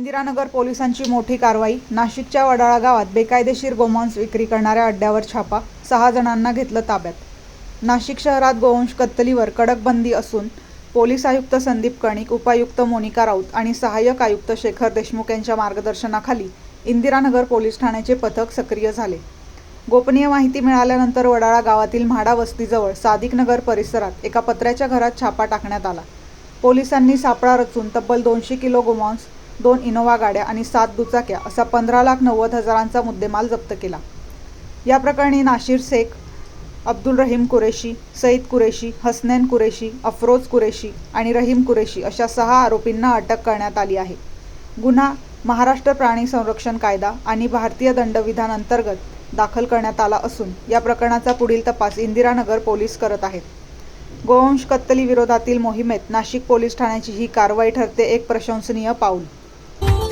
इंदिरानगर पोलिसांची मोठी कारवाई. नाशिकच्या वडाळा गावात बेकायदेशीर गोमांस विक्री करणाऱ्या अड्ड्यावर छापा. सहा जणांना घेतलं ताब्यात. नाशिक शहरात गोवंश कत्तलीवर कडक बंदी असून पोलीस आयुक्त संदीप कणिक उपायुक्त मोनिका राऊत आणि सहाय्यक आयुक्त शेखर देशमुख यांच्या मार्गदर्शनाखाली इंदिरानगर पोलीस ठाण्याचे पथक सक्रिय झाले. गोपनीय माहिती मिळाल्यानंतर वडाळा गावातील म्हाडा वस्तीजवळ सादिकनगर परिसरात एका पत्र्याच्या घरात छापा टाकण्यात आला. पोलिसांनी सापळा रचून तब्बल दोनशे किलो गोमांस दोन इनोव्हा गाड्या आणि सात दुचाक्या असा पंधरा लाख नव्वद हजारांचा मुद्देमाल जप्त केला. या प्रकरणी नाशिर शेख अब्दुल रहीम कुरेशी सईद कुरेशी हसनैन कुरेशी अफरोज कुरेशी आणि रहीम कुरेशी अशा सहा आरोपींना अटक करण्यात आली आहे. गुन्हा महाराष्ट्र प्राणी संरक्षण कायदा आणि भारतीय दंडविधान अंतर्गत दाखल करण्यात आला असून या प्रकरणाचा पुढील तपास इंदिरानगर पोलीस करत आहेत. गोवंश कत्तली विरोधातील मोहिमेत नाशिक पोलीस ठाण्याची ही कारवाई ठरते एक प्रशंसनीय पाऊल.